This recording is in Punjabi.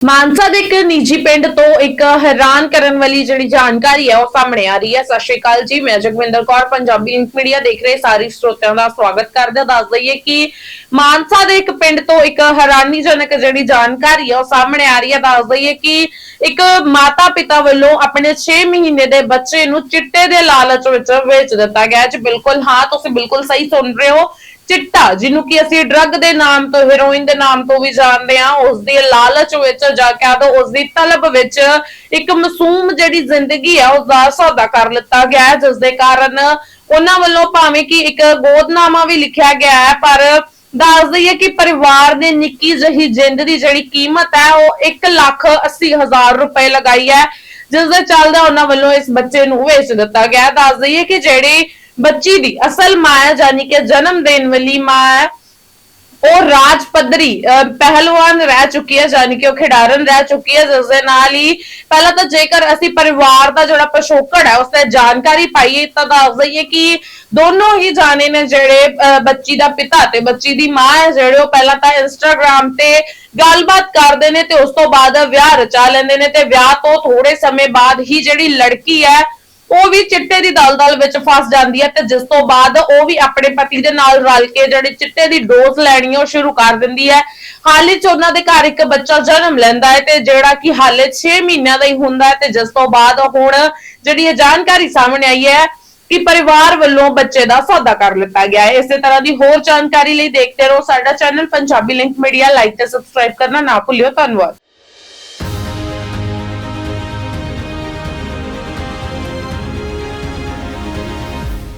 ਮਾਨਸਾ ਦੇ ਇੱਕ ਨਿੱਜੀ ਪਿੰਡ ਤੋਂ ਇੱਕ ਹੈਰਾਨ ਕਰਨ ਵਾਲੀ ਜਿਹੜੀ ਜਾਣਕਾਰੀ ਹੈ, ਉਹ ਸਾਹਮਣੇ ਆ ਰਹੀ ਹੈ। ਸਤਿ ਸ਼੍ਰੀ ਅਕਾਲ ਜੀ, ਮੈਂ ਜਗਵਿੰਦਰ ਕੌਰ, ਪੰਜਾਬੀ ਮੀਡੀਆ ਦੇਖ ਰਹੇ ਸਾਰੇ ਸਰੋਤਿਆਂ ਦਾ ਸਵਾਗਤ ਕਰਦੇ ਦੱਸ ਦਈਏ ਕਿ ਮਾਨਸਾ ਦੇ ਇੱਕ ਪਿੰਡ ਤੋਂ ਇੱਕ ਹੈਰਾਨੀਜਨਕ ਜਿਹੜੀ ਜਾਣਕਾਰੀ ਹੈ, ਉਹ ਸਾਹਮਣੇ ਆ ਰਹੀ ਹੈ। ਦੱਸ ਦਈਏ ਕਿ ਇੱਕ ਮਾਤਾ ਪਿਤਾ ਵੱਲੋਂ ਆਪਣੇ 6 ਮਹੀਨੇ ਦੇ ਬੱਚੇ ਨੂੰ ਚਿੱਟੇ ਦੇ ਲਾਲਚ ਵਿੱਚ ਵੇਚ ਦਿੱਤਾ ਗਿਆ ਜੀ, ਬਿਲਕੁਲ। ਹਾਂ, ਤੁਸੀਂ ਬਿਲਕੁਲ ਸਹੀ ਸੁਣ ਰਹੇ ਹੋ। ਚਿੱਟਾ, ਜਿਹਨੂੰ ਕਿ ਅਸੀਂ ਡਰੱਗ ਦੇ ਨਾਮ ਤੋਂ ਹੈਰੋਇਨ ਦੇ ਨਾਮ ਤੋਂ ਵੀ ਜਾਣਦੇ ਹਾਂ ਉਸ ਦੀ ਲਾਲਚ ਵਿੱਚ ਜਾਂ ਕਹਿ ਦੋ ਉਸ ਦੀ ਤਲਬ ਵਿੱਚ ਇੱਕ ਮਾਸੂਮ ਜਿਹੜੀ ਜ਼ਿੰਦਗੀ ਹੈ ਉਸ ਦਾ ਸੌਦਾ ਕਰ ਲਿੱਤਾ ਗਿਆ ਹੈ, ਜਿਸ ਦੇ ਕਾਰਨ ਉਹਨਾਂ ਵੱਲੋਂ ਭਾਵੇਂ ਕਿ ਇੱਕ ਗੋਦਨਾਮਾ ਵੀ ਲਿਖਿਆ ਗਿਆ ਹੈ, ਪਰ ਦੱਸ ਦਈਏ ਕਿ ਪਰਿਵਾਰ ਨੇ ਨਿੱਕੀ ਜਿਹੀ ਜਿੰਦ ਦੀ ਜਿਹੜੀ ਕੀਮਤ ਹੈ, ਉਹ 1 ਲੱਖ 80 ਹਜ਼ਾਰ ਰੁਪਏ ਲਗਾਈ ਹੈ, ਜਿਸ ਦੇ ਚੱਲਦਾ ਉਹਨਾਂ ਵੱਲੋਂ ਇਸ ਬੱਚੇ ਨੂੰ ਵੇਚ ਦਿੱਤਾ ਗਿਆ ਦੱਸ ਦਈਏ ਕਿ ਜਿਹੜੀ ਬੱਚੀ ਦੀ ਅਸਲ ਮਾਂ ਹੈ ਯਾਨੀ ਕਿ ਜਨਮ ਦੇਣ ਵਾਲੀ ਮਾਂ ਹੈ ਉਹ ਰਾਜ ਪੱਧਰੀ ਪਹਿਲਵਾਨ ਰਹਿ ਚੁੱਕੀ ਹੈ ਯਾਨੀ ਕਿ ਉਹ ਖਿਡਾਰਨ ਰਹਿ ਚੁੱਕੀ ਹੈ ਜਿਸ ਦੇ ਨਾਲ ਹੀ ਪਹਿਲਾਂ ਤਾਂ ਜੇਕਰ ਅਸੀਂ ਪਰਿਵਾਰ ਦਾ ਜਿਹੜਾ ਪਿਛੋਕੜ ਹੈ ਉਸ ਤੇ ਜਾਣਕਾਰੀ ਪਾਈਏ ਤਾਂ ਦੱਸ ਦਈਏ ਕਿ ਦੋਨੋਂ ਹੀ ਜਾਣੇ ਨੇ ਜਿਹੜੇ ਅਹ, ਬੱਚੀ ਦਾ ਪਿਤਾ ਤੇ ਬੱਚੀ ਦੀ ਮਾਂ ਹੈ ਜਿਹੜੇ ਉਹ ਪਹਿਲਾਂ ਤਾਂ ਇੰਸਟਾਗ੍ਰam ਤੇ ਗੱਲਬਾਤ ਕਰਦੇ ਨੇ ਤੇ ਉਸ ਤੋਂ ਬਾਅਦ ਵਿਆਹ ਰਚਾ ਲੈਂਦੇ ਨੇ ਤੇ ਵਿਆਹ ਤੋਂ ਥੋੜੇ ਸਮੇਂ ਬਾਅਦ ਹੀ ਜਿਹੜੀ ਲੜਕੀ ਹੈ ਉਹ ਵੀ ਚਿੱਟੇ ਦੀ ਦਲਦਲ ਵਿੱਚ ਫਸ ਜਾਂਦੀ ਹੈ ਤੇ ਜਿਸ ਤੋਂ ਬਾਅਦ ਉਹ ਵੀ ਆਪਣੇ ਪਤੀ ਦੇ ਨਾਲ ਰਲ ਕੇ ਜਿਹੜੀ ਚਿੱਟੇ ਦੀ ਡੋਜ਼ ਲੈਣੀ ਉਹ ਸ਼ੁਰੂ ਕਰ ਦਿੰਦੀ ਹੈ। ਹਾਲੇ ਚ ਉਹਨਾਂ ਦੇ ਘਰ ਇੱਕ ਬੱਚਾ ਜਨਮ ਲੈਂਦਾ ਹੈ ਤੇ ਜਿਹੜਾ ਕਿ ਹਾਲੇ 6 ਮਹੀਨਿਆਂ ਦਾ ਹੀ ਹੁੰਦਾ ਹੈ ਤੇ ਜਿਸ ਤੋਂ ਬਾਅਦ ਹੁਣ ਜਿਹੜੀ ਇਹ ਜਾਣਕਾਰੀ ਸਾਹਮਣੇ ਆਈ ਹੈ ਕਿ ਪਰਿਵਾਰ ਵੱਲੋਂ ਬੱਚੇ ਦਾ ਸੌਦਾ ਕਰ ਲਿੱਤਾ ਗਿਆ ਹੈ। ਇਸੇ ਤਰ੍ਹਾਂ ਦੀ ਹੋਰ ਜਾਣਕਾਰੀ ਲਈ ਦੇਖਦੇ ਰਹੋ ਸਾਡਾ channel Punjabi link media, like ਤੇ ਸਬਸਕ੍ਰਾਈਬ ਕਰਨਾ ਨਾ ਭੁੱਲਿਓ। ਧੰਨਵਾਦ।